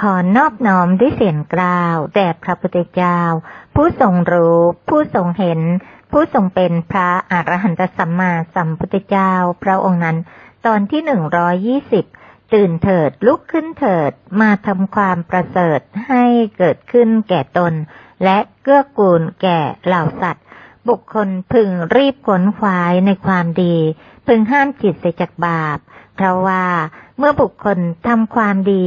ขอนอบน้อมด้วยเสียงกล่าวแด่พระพุทธเจ้า ผู้ทรงรู้ ผู้ทรงเห็น ผู้ทรงเป็นพระอรหันตสัมมาสัมพุทธเจ้า พระองค์นั้น ตอนที่หนึ่งร้อยี่สิบตื่นเถิดลุกขึ้นเถิดมาทำความประเสริฐให้เกิดขึ้นแก่ตน และเกื้อกูลแก่เหล่าสัตว์ บุคคลพึงรีบขนขวายในความดี พึงห้ามจิตเสียจากบาป เพราะว่าเมื่อบุคคลทำความดี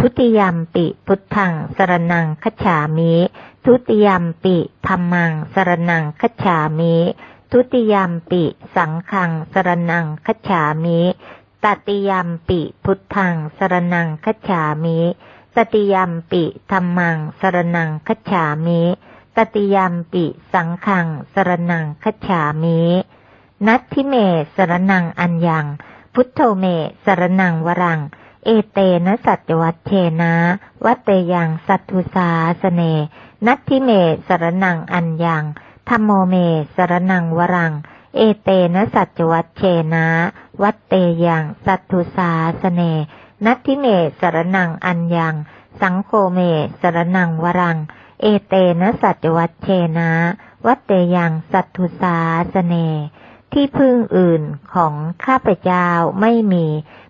ทุติยมปิพุทธังสรนังคัจฉามิ ทุติยมปิธรรมังสรนังคัจฉามิ ทุติยมปิสังฆังสรนังคัจฉามิตติยมปิพุทธังสรนังคัจฉามิตติยมปิธรรมังสรนังคัจฉามิตติยมปิสังฆังสรนังคัจฉามินัตทิเมสรนังอัญญัง พุทโธเมสรนังวรัง เอเตนะสัจวัตเชนะวัตเตยังสัตตุสาสเน นัตทิเมสรนังอัญญังธรรมโมเมสรนังวรัง เอเตนะสัจวัตเชนะวัตเตยังสัตตุสาสเน นัตทิเมสรนังอัญญัง สังโฆเมสรนังวรัง เอเตนะสัจวัตเชนะวัตเตยังสัตตุสาสเน ที่พึ่งอื่นของข้าพเจ้าไม่มี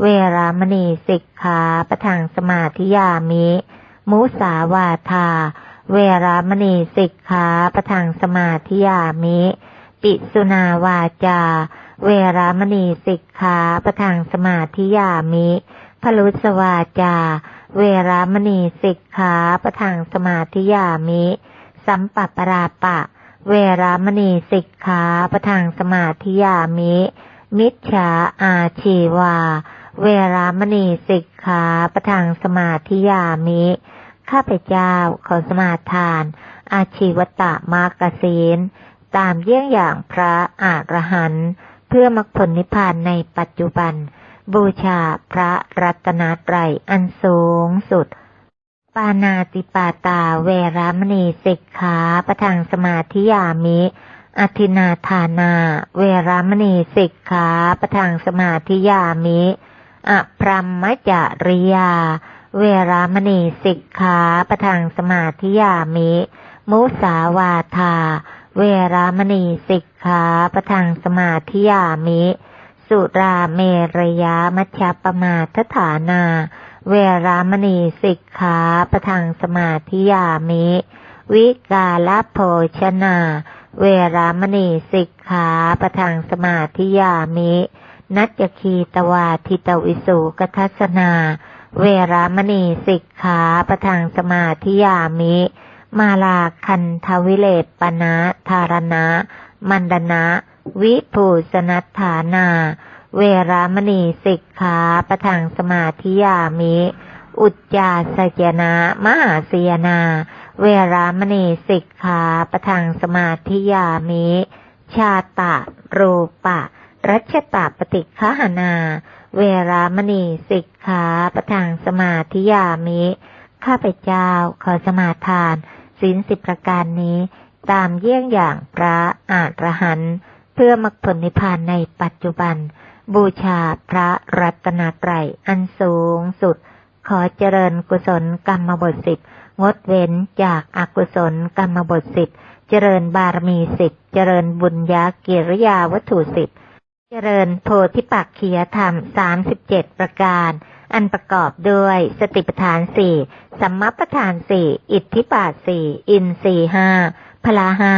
เวรามณีสิกขาประทังสมาธิยามิ มุสาวาทา เวรามณีสิกขาประทังสมาธิยามิ ปิสุนาวาจา เวรามณีสิกขาประทังสมาธิยามิพลุสวาจา เวรามณีสิกขาประทังสมาธิยามิ สัมปปราปะ เวรามณีสิกขาประทังสมาธิยามิ มิจฉาอาชีวา เวรามณีสิกขาประทังสมาธิยามิ ข้าพเจ้าขอสมาทาน อาชีวตะมากศีล ตามเยี่ยงอย่างพระอรหันต์เพื่อมรรคผลนิพพานในปัจจุบัน บูชาพระรัตนตรัยอันสูงสุด ปานาติปาตาเวรามณีสิกขาประทังสมาธิยามิอธินาทานา เวรามณีสิกขาประทังสมาธิยามิ อพรหมจริยา เวรามณีสิกขาประทังสมาธิยามิ มุสาวาทา เวรามณีสิกขาประทังสมาธิยามิ สุราเมรยามัชฌปมาทฐานา เวรามณีสิกขาประทังสมาธิยามิ วิกาลโภชนา เวรามณีสิกขาประทังสมาธิยามิ นัจคีตวาทิตวิสุกทัสนา เวรามณีสิกขาประทังสมาธิยามิ มาลาคันทวิเลปปนะธารณะ มันดนะ วิภูสนัฐานา เวรามณีสิกขาประทังสมาธิยามิ อุจจาสยนะมหาสยนา เวรามณีสิกขาประทังสมาธิยามิ ชาตะรูปะ รัชตะปฏิฆหนา เวรามณีสิกขาประทังสมาธิยามิ ข้าพเจ้าขอสมาทานศีลสิบประการนี้ ตามเยี่ยงอย่างพระอาจระหันเพื่อมรรคผลนิพพานในปัจจุบัน บูชาพระรัตนตรัยอันสูงสุด ขอเจริญกุศลกรรมบทสิบงดเว้นจากอากุศลกรรมบทสิบเจริญบารมีสิบเจริญบุญญากิริยาวัตถุสิบ เจริญโพธิปักขียธรรมสามสิบเจ็ดประการ อันประกอบด้วยสติปัฏฐานสี่สัมมาปัฏฐานสี่อิทธิบาทสี่อินทรีห้าพลาห้า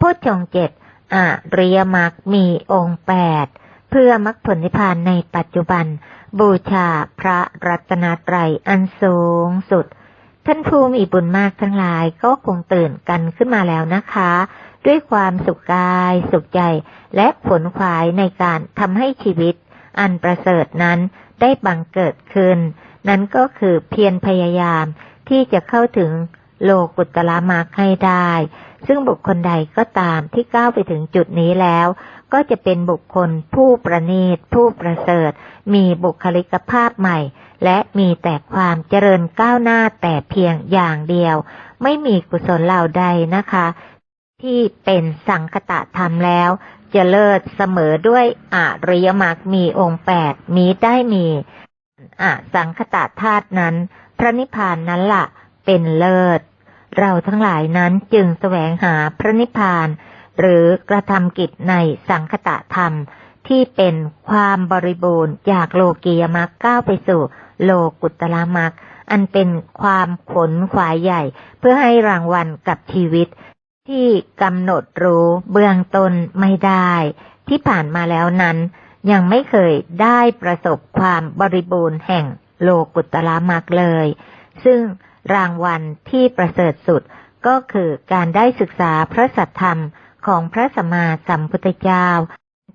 พุทธงเจ็ดอริยมรรคมีองค์แปดเพื่อมรรคผลนิพพานในปัจจุบัน บูชาพระรัตนตรัยอันสูงสุด ท่านผู้มีบุญมากทั้งหลายก็คงตื่นกันขึ้นมาแล้วนะคะ ด้วยความสุขกายสุขใจ และผลขวายในการทำให้ชีวิต อันประเสริฐนั้นได้บังเกิดขึ้น นั้นก็คือเพียรพยายามที่จะเข้าถึงโลกุตละมรรคให้ได้ ซึ่งบุคคลใดก็ตามที่ก้าวไปถึงจุดนี้แล้ว ก็จะเป็นบุคคลผู้ประณีต ผู้ประเสริฐ มีบุคลิกภาพใหม่ และมีแต่ความเจริญก้าวหน้าแต่เพียงอย่างเดียว ไม่มีกุศลเหล่าใดนะคะ ที่เป็นสังคตะธรรมแล้ว จะเลิศเสมอด้วยอริยมรรคมีองค์แปดมีได้มีอสังคตะธาตุนั้น พระนิพพานนั้นละ่ะ เป็นเลิศ เราทั้งหลายนั้นจึงแสวงหาพระนิพพาน หรือกระทำกิจในสังคตะธรรมที่เป็นความบริบูรณ์จากโลกียมรรคก้าวไปสู่โลกุตละมรรคอันเป็นความขนขวายใหญ่ เพื่อให้รางวัลกับชีวิต ที่กำหนดรู้เบื้องต้นไม่ได้ ที่ผ่านมาแล้วนั้น ยังไม่เคยได้ประสบความบริบูรณ์แห่งโลกุตละมรรคเลย ซึ่งรางวัลที่ประเสริฐสุดก็คือการได้ศึกษาพระสัทธรรมของพระสัมมาสัมพุทธเจ้า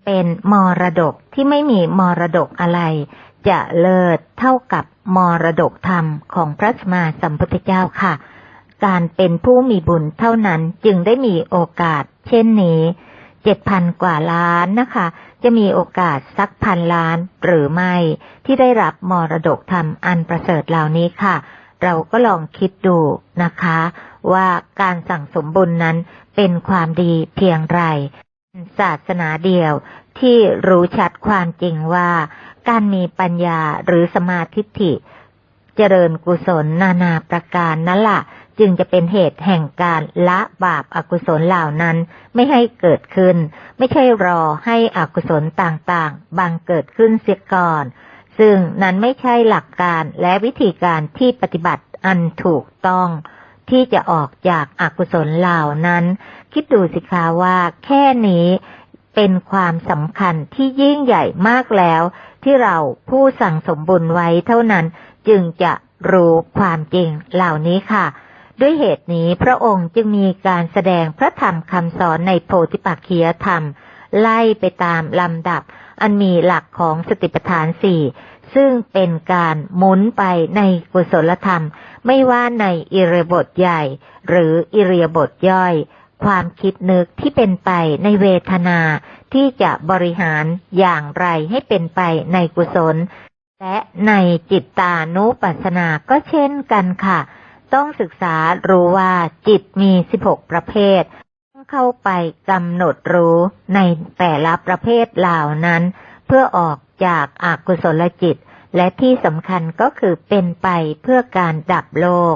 เป็นมรดกที่ไม่มีมรดกอะไร จะเลิศเท่ากับมรดกธรรมของพระสัมมาสัมพุทธเจ้าค่ะ การเป็นผู้มีบุญเท่านั้นจึงได้มีโอกาส เช่นนี้เจ็ดพันกว่าล้านนะคะ จะมีโอกาสสักพันล้านหรือไม่ ที่ได้รับมรดกธรรมอันประเสริฐเหล่านี้ค่ะ เราก็ลองคิดดูนะคะ ว่าการสั่งสมบุญนั้นเป็นความดีเพียงไรศาสนาเดียวที่รู้ชัดความจริงว่า การมีปัญญาหรือสมาธิิเจริญกุศลนานาประการนั่นละ่ะ จึงจะเป็นเหตุแห่งการละบาปอากุศลเหล่านั้นไม่ให้เกิดขึ้น ไม่ใช่รอให้อกุศลต่างๆ บังเกิดขึ้นเสียก่อน ซึ่งนั้นไม่ใช่หลักการและวิธีการที่ปฏิบัติอันถูกต้อง ที่จะออกจากอากุศลเหล่านั้น คิดดูสิคะว่าแค่นี้เป็นความสำคัญที่ยิ่งใหญ่มากแล้ว ที่เราผู้สั่งสมบุญไว้เท่านั้นจึงจะรู้ความจริงเหล่านี้ค่ะ ด้วยเหตุนี้พระองค์จึงมีการแสดงพระธรรมคำสอนในโพธิปักขียธรรม ไล่ไปตามลำดับ อันมีหลักของสติปัฏฐานสี่ซึ่งเป็นการหมุนไปในกุศลธรรม ไม่ว่าในอิริยบทใหญ่ หรืออิริยบทย่อย ความคิดนึกที่เป็นไปในเวทนาที่จะบริหารอย่างไรให้เป็นไปในกุศล และในจิตตานุปัสสนาก็เช่นกันค่ะ ต้องศึกษารู้ว่าจิตมีสิบหกประเภทต้องเข้าไปกำหนดรู้ในแต่ละประเภทเหล่านั้น เพื่อออกจากอากุศลจิต และที่สำคัญก็คือเป็นไปเพื่อการดับโลก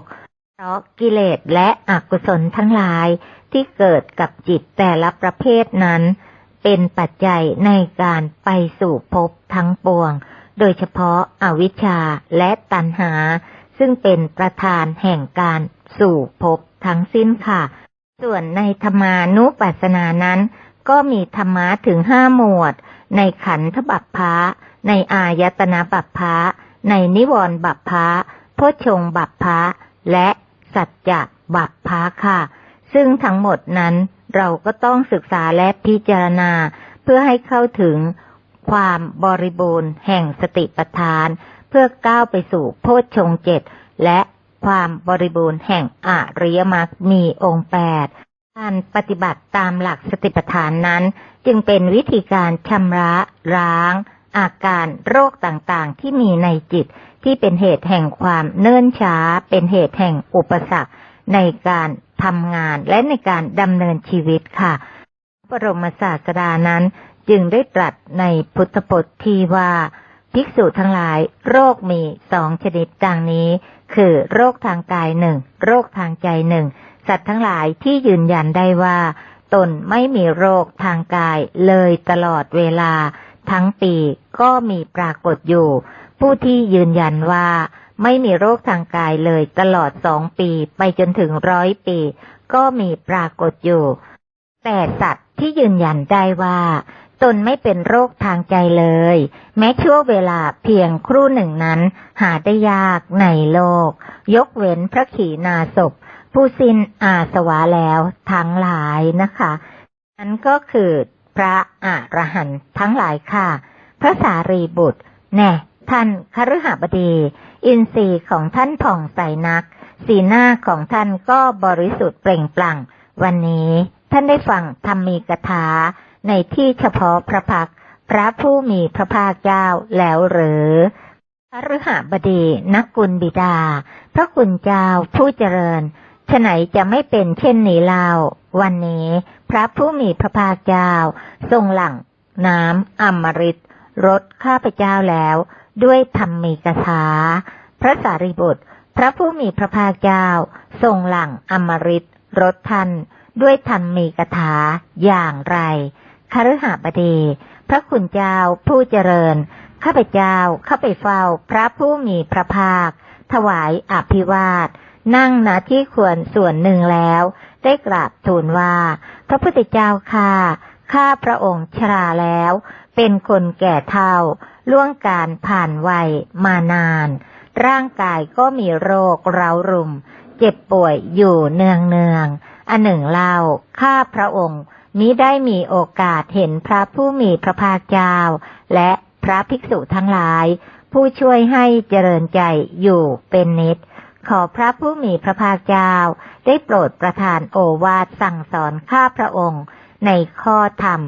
เพราะกิเลสและอกุศลทั้งหลายที่เกิดกับจิตแต่ละประเภทนั้น เป็นปัจจัยในการไปสู่ภพทั้งปวง โดยเฉพาะอาวิชชาและตัณหา ซึ่งเป็นประธานแห่งการสู่ภพทั้งสิ้นค่ะ ส่วนในธรรมานุปัสสนานั้น ก็มีธรรมะถึงห้าหมวด ในขันธบัพพะในอายตนะบัพพะในนิวรณ์บัพพะโพชฌงบัพพะและสัจจะบัพพะค่ะ ซึ่งทั้งหมดนั้นเราก็ต้องศึกษาและพิจารณา เพื่อให้เข้าถึงความบริบูรณ์แห่งสติปัฏฐาน เพื่อก้าวไปสู่โพชฌงเจ็ดและความบริบูรณ์แห่งอริยมรรคมีองค์แปดการปฏิบัติตามหลักสติปัฏฐานนั้น จึงเป็นวิธีการชำระร้าง อาการโรคต่างๆ ที่มีในจิตที่เป็นเหตุแห่งความเนิ่นช้า เป็นเหตุแห่งอุปสรรคในการทำงานและในการดำเนินชีวิตค่ะบรมศาสดานั้นจึงได้ตรัสในพุทธพจน์ที่ว่า ภิกษุทั้งหลาย โรคมีสองชนิดดังนี้ คือโรคทางกายหนึ่งโรคทางใจหนึ่งสัตว์ทั้งหลายที่ยืนยันได้ว่า ตนไม่มีโรคทางกายเลยตลอดเวลา ทั้งปีก็มีปรากฏอยู่ ผู้ที่ยืนยันว่า ไม่มีโรคทางกายเลยตลอดสองปีไปจนถึงร้อยปี ก็มีปรากฏอยู่ แต่สัตว์ที่ยืนยันได้ว่า ตนไม่เป็นโรคทางใจเลย แม้ชั่วเวลาเพียงครู่หนึ่งนั้น หาได้ยากในโลก ยกเว้นพระขีณาสพผู้สิ้นอาสวะแล้วทั้งหลายนะคะนั้นก็คือพระอรหันต์ทั้งหลายค่ะ พระสารีบุตร แน่ท่านคฤหบดี อินทรีย์ของท่านผ่องใสนัก สีหน้าของท่านก็บริสุทธิ์เปล่งปลั่ง วันนี้ท่านได้ฟังธรรมีกถา ในที่เฉพาะพระพักพระผู้มีพระภาคเจ้าแล้วหรือพระฤหบดีนักกุลบิดา พระคุณเจ้าผู้เจริญฉไหนจะไม่เป็นเช่นนี้เล่าวันนี้ พระผู้มีพระภาคเจ้า ทรงหลั่ง น้ำอมฤตรสข้าพเจ้าแล้ว ด้วยธรรมมีกถาพระสารีบุตร พระผู้มีพระภาคเจ้า ทรงหลั่งอมฤตรสท่านด้วยธรรมมีกถาอย่างไร คฤหบดี พระคุณเจ้าผู้เจริญ ข้าพเจ้าเข้าไปเฝ้าพระผู้มีพระภาค ถวายอภิวาท นั่งณที่ควรส่วนหนึ่งแล้ว ได้กราบทูลว่า พระพุทธเจ้าค่ะ ข้าพระองค์ชราแล้ว เป็นคนแก่เฒ่า ล่วงการผ่านวัยมานาน ร่างกายก็มีโรคเร้ารุม เจ็บป่วยอยู่เนืองเนืองอันหนึ่งเล่าข้าพระองค์ มิได้มีโอกาสเห็นพระผู้มีพระภาคเจ้า และพระภิกษุทั้งหลาย ผู้ช่วยให้เจริญใจอยู่เป็นนิด ขอพระผู้มีพระภาคเจ้า ได้โปรดประทานโอวาทสั่งสอนข้าพระองค์ ในข้อธรรม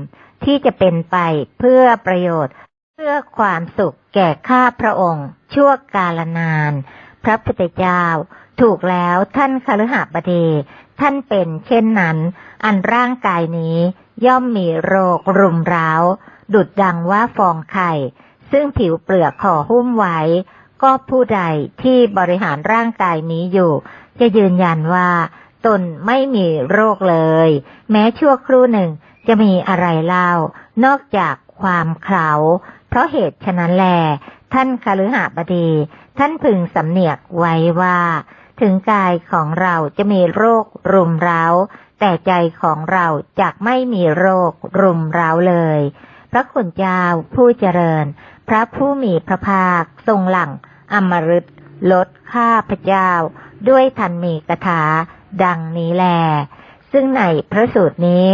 ที่จะเป็นไปเพื่อประโยชน์ เพื่อความสุขแก่ข้าพระองค์ ชั่วกาลนาน พระพุทธเจ้า ถูกแล้วท่านคฤหบดี ท่านเป็นเช่นนั้น อันร่างกายนี้ย่อมมีโรครุมร้าดุดดังว่าฟองไข่ ซึ่งผิวเปลือกห่อหุ้มไว้ ก็ผู้ใดที่บริหารร่างกายนี้อยู่ จะยืนยันว่า ตนไม่มีโรคเลย แม้ชั่วครู่หนึ่งจะมีอะไรเล่า นอกจากความเข่าเพราะเหตุฉะนั้นแล ท่านคฤหบดี ท่านพึงสำเนียกไว้ว่า ถึงกายของเราจะมีโรครุมเร้า แต่ใจของเราจะไม่มีโรครุมเร้าเลย พระคุณเจ้าผู้เจริญ พระผู้มีพระภาคทรงหลั่งอมฤตลดข้าพเจ้า ด้วยทันมีกถาดังนี้แล ซึ่งในพระสูตรนี้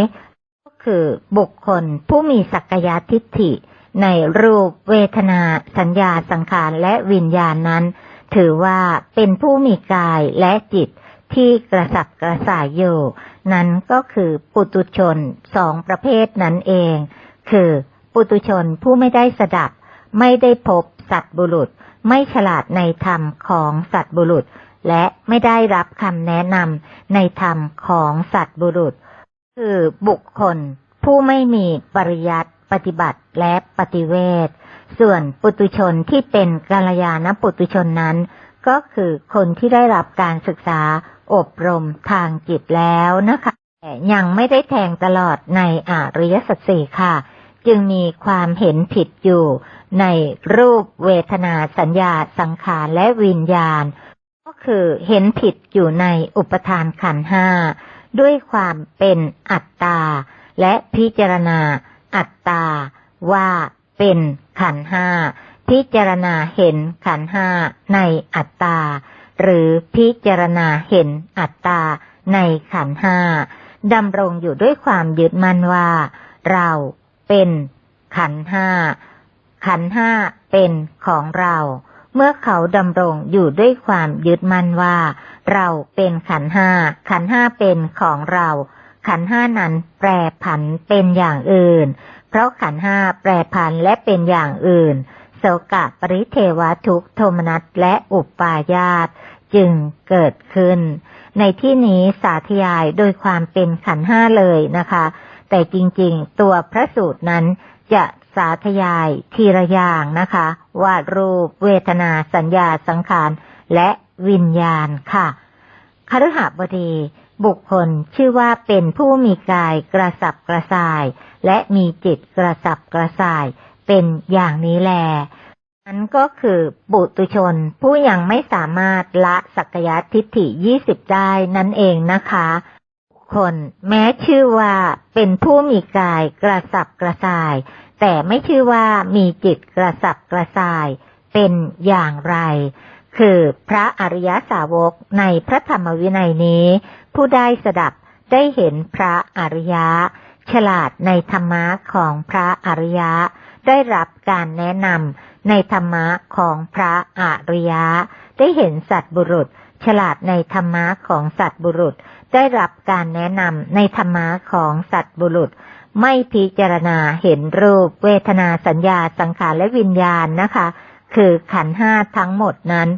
ก็คือบุคคลผู้มีสักกาทิฏฐิ ในรูปเวทนา สัญญาสังขารและวิญญาณนั้น ถือว่าเป็นผู้มีกายและจิตที่กระสับกระส่ายอยู่นั้นก็คือปุตุชนสองประเภทนั้นเอง คือปุตุชนผู้ไม่ได้สดับ ไม่ได้พบสัตบุรุษ ไม่ฉลาดในธรรมของสัตบุรุษ และไม่ได้รับคำแนะนำในธรรมของสัตบุรุษ คือบุคคลผู้ไม่มีปริยัติปฏิบัติและปฏิเวท ส่วนปุตุชนที่เป็นกาลยานปุตุชนนั้น ก็คือคนที่ได้รับการศึกษาอบรมทางจิตแล้วนะคะแต่ยังไม่ได้แทงตลอดในอริยสัจสี่ค่ะ จึงมีความเห็นผิดอยู่ ในรูปเวทนาสัญญาสังขารและวิญญาณ ก็คือเห็นผิดอยู่ในอุปทานขันห้าด้วยความเป็นอัตตา และพิจารณาอัตตาว่า เป็นขันห้าพิจารณาเห็นขันห้าในอัตตา หรือพิจารณาเห็นอัตตาในขันห้าดำรงอยู่ด้วยความยึดมั่นว่า เราเป็นขันห้าขันห้าเป็นของเรา เมื่อเขาดำรงอยู่ด้วยความยึดมั่นว่า เราเป็นขันห้าขันห้าเป็นของเรา ขันห้านั้นแปรผันเป็นอย่างอื่น เพราะขันห้าแปรผันและเป็นอย่างอื่น โสกะปริเทวทุกโทมนัสและอุปปาญาตจึงเกิดขึ้น ในที่นี้สาธยายโดยความเป็นขันห้าเลยนะคะ แต่จริงๆ ตัวพระสูตรนั้นจะสาธยายทีละอย่างนะคะว่ารูป เวทนาสัญญาสังขารและวิญญาณค่ะคฤหบดี บุคคลชื่อว่าเป็นผู้มีกายกระสับกระส่าย และมีจิตกระสับกระส่ายเป็นอย่างนี้แลนั้นก็คือบุตุชนผู้ยังไม่สามารถละสักยะทิฏฐิยี่สิบได้นั่นเองนะคะ คนแม้ชื่อว่าเป็นผู้มีกายกระสับกระส่าย แต่ไม่ชื่อว่ามีจิตกระสับกระส่ายเป็นอย่างไร คือพระอริยสาวกในพระธรรมวินัยนี้ ผู้ได้สดับได้เห็นพระอริยะ ฉลาดในธรรมะของพระอริยะ ได้รับการแนะนำในธรรมะของพระอริยะ ได้เห็นสัตบุรุษ ฉลาดในธรรมะของสัตบุรุษ ได้รับการแนะนำในธรรมะของสัตบุรุษ ไม่พิจารณาเห็นรูป เวทนาสัญญาสังขารและวิญญาณนะคะ คือขันห้าทั้งหมดนั้น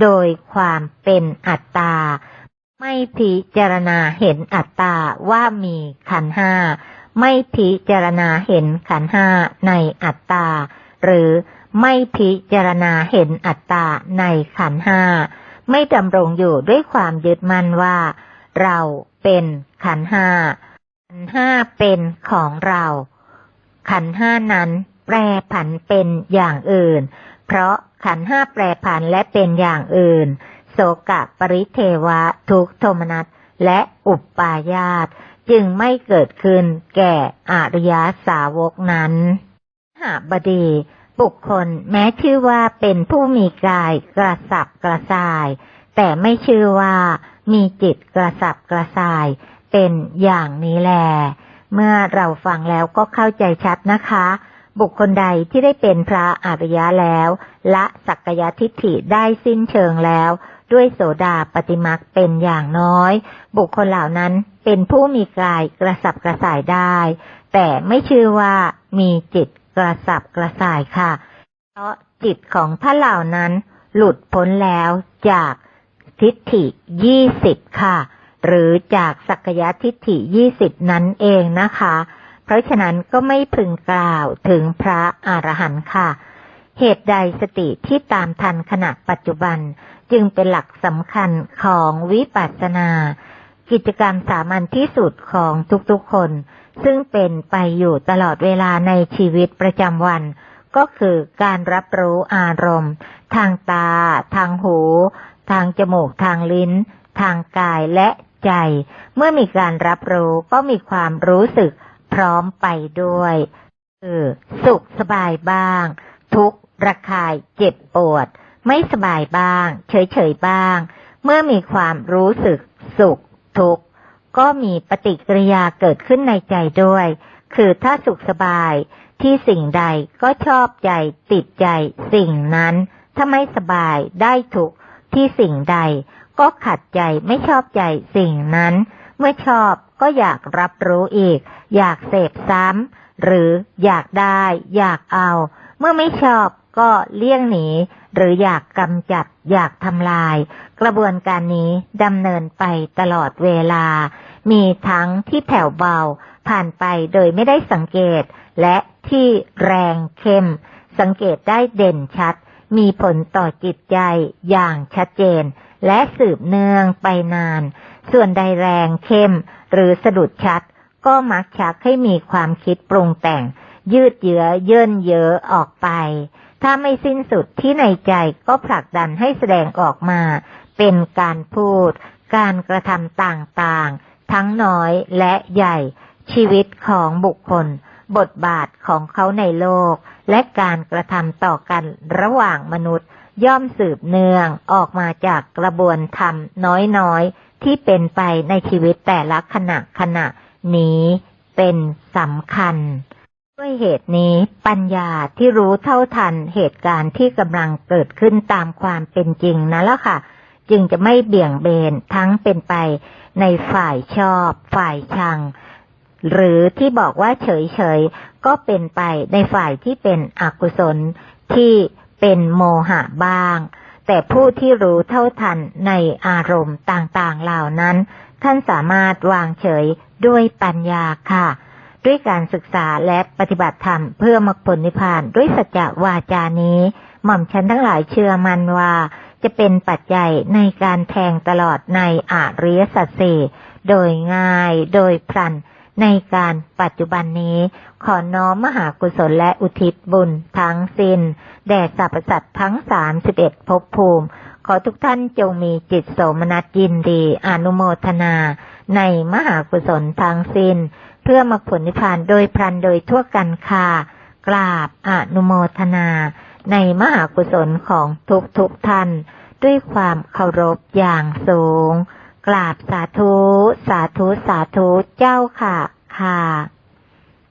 โดยความเป็นอัตตาไม่พิจารณาเห็นอัตตาว่ามีขันห้า ไม่พิจารณาเห็นขันห้าในอัตตา หรือไม่พิจารณาเห็นอัตตาในขันห้า ไม่ดำรงอยู่ด้วยความยึดมั่นว่า เราเป็นขันห้า ขันห้าเป็นของเรา ขันห้านั้นแปรผันเป็นอย่างอื่น เพราะขันห้าแปรผันและเป็นอย่างอื่น โสกะปริเทวะทุกโทมนัสและอุปปายาต จึงไม่เกิดขึ้นแก่อริยสาวกนั้น หาบดี บุคคลแม้ชื่อว่าเป็นผู้มีกายกระสับกระส่าย แต่ไม่ชื่อว่ามีจิตกระสับกระส่าย เป็นอย่างนี้แล เมื่อเราฟังแล้วก็เข้าใจชัดนะคะ บุคคลใดที่ได้เป็นพระอริยะแล้ว ละสักยทิฏฐิได้สิ้นเชิงแล้วด้วยโสดาปฏิมักเป็นอย่างน้อย บุคคลเหล่านั้น เป็นผู้มีกายกระสับกระส่ายได้ แต่ไม่ชื่อว่ามีจิตกระสับกระส่ายค่ะ เพราะจิตของท่านเหล่านั้นหลุดพ้นแล้วจากทิฏฐิยี่สิบค่ะ หรือจากสักยะทิฏฐิยี่สิบนั้นเองนะคะ เพราะฉะนั้นก็ไม่พึงกล่าวถึงพระอรหันต์ค่ะ เหตุใดสติที่ตามทันขณะปัจจุบันจึงเป็นหลักสำคัญของวิปัสสนา กิจกรรมสามัญที่สุดของทุกๆคน ซึ่งเป็นไปอยู่ตลอดเวลาในชีวิตประจำวัน ก็คือการรับรู้อารมณ์ ทางตา ทางหู ทางจมูก ทางลิ้น ทางกายและใจ เมื่อมีการรับรู้ก็มีความรู้สึกพร้อมไปด้วย คือสุขสบายบ้าง ทุกข์ระคายเจ็บปวด ไม่สบายบ้าง เฉยๆบ้าง เมื่อมีความรู้สึกสุข ทุกข์ ก็มีปฏิกิริยาเกิดขึ้นในใจด้วย คือถ้าสุขสบายที่สิ่งใดก็ชอบใจติดใจสิ่งนั้น ถ้าไม่สบายได้ทุกที่สิ่งใด ก็ขัดใจไม่ชอบใจสิ่งนั้น เมื่อชอบก็อยากรับรู้อีก อยากเสพซ้ำหรืออยากได้ อยากเอา เมื่อไม่ชอบ ก็เลี่ยงหนีหรืออยากกำจัดอยากทำลาย กระบวนการนี้ดำเนินไปตลอดเวลา มีทั้งที่แผ่วเบา ผ่านไปโดยไม่ได้สังเกต และที่แรงเข้ม สังเกตได้เด่นชัด มีผลต่อจิตใจอย่างชัดเจน และสืบเนื่องไปนาน ส่วนใดแรงเข้ม หรือสะดุดชัด ก็มักชักให้มีความคิดปรุงแต่ง ยืดเยื้อเยินเยอออกไป ถ้าไม่สิ้นสุดที่ในใจก็ผลักดันให้แสดงออกมา เป็นการพูด การกระทำต่างๆ ทั้งน้อยและใหญ่ ชีวิตของบุคคล บทบาทของเขาในโลก และการกระทำต่อกันระหว่างมนุษย์ ย่อมสืบเนื่องออกมาจากกระบวนธรรมน้อยๆ ที่เป็นไปในชีวิตแต่ละขณะขณะนี้เป็นสำคัญ ด้วยเหตุนี้ปัญญาที่รู้เท่าทันเหตุการณ์ที่กำลังเกิดขึ้นตามความเป็นจริงนั่นแหละค่ะ จึงจะไม่เบี่ยงเบนทั้งเป็นไปในฝ่ายชอบ ฝ่ายชัง หรือที่บอกว่าเฉยๆ ก็เป็นไปในฝ่ายที่เป็นอกุศลที่เป็นโมหะบ้าง แต่ผู้ที่รู้เท่าทันในอารมณ์ต่างๆเหล่านั้น ท่านสามารถวางเฉยด้วยปัญญาค่ะ ด้วยการศึกษาและปฏิบัติธรรมเพื่อมรรคผลนิพพานด้วยสัจจวาจานี้ หม่อมฉันทั้งหลายเชื่อมันว่าจะเป็นปัจจัยในการแทงตลอดในอาริยสัจสี่โดยง่ายโดยพลันในการปัจจุบันนี้ ขอน้อมมหากุศลและอุทิศบุญทั้งสิน้น แด่สรรพสัตว์ทั้งสามสิบเอ็ดภพภูมิ ขอทุกท่านจงมีจิตโสมนัสยินดีอนุโมทนา ในมหากุศลทั้งสิน้น พื่อมาผลนิพพานโดยพลันโดยทั่วกันค่ะ กราบอนุโมทนา ในมหากุศลของทุกทุกท่าน ด้วยความเคารพอย่างสูง กราบสาธุ สาธุ สาธุเจ้าค่ะค่ะ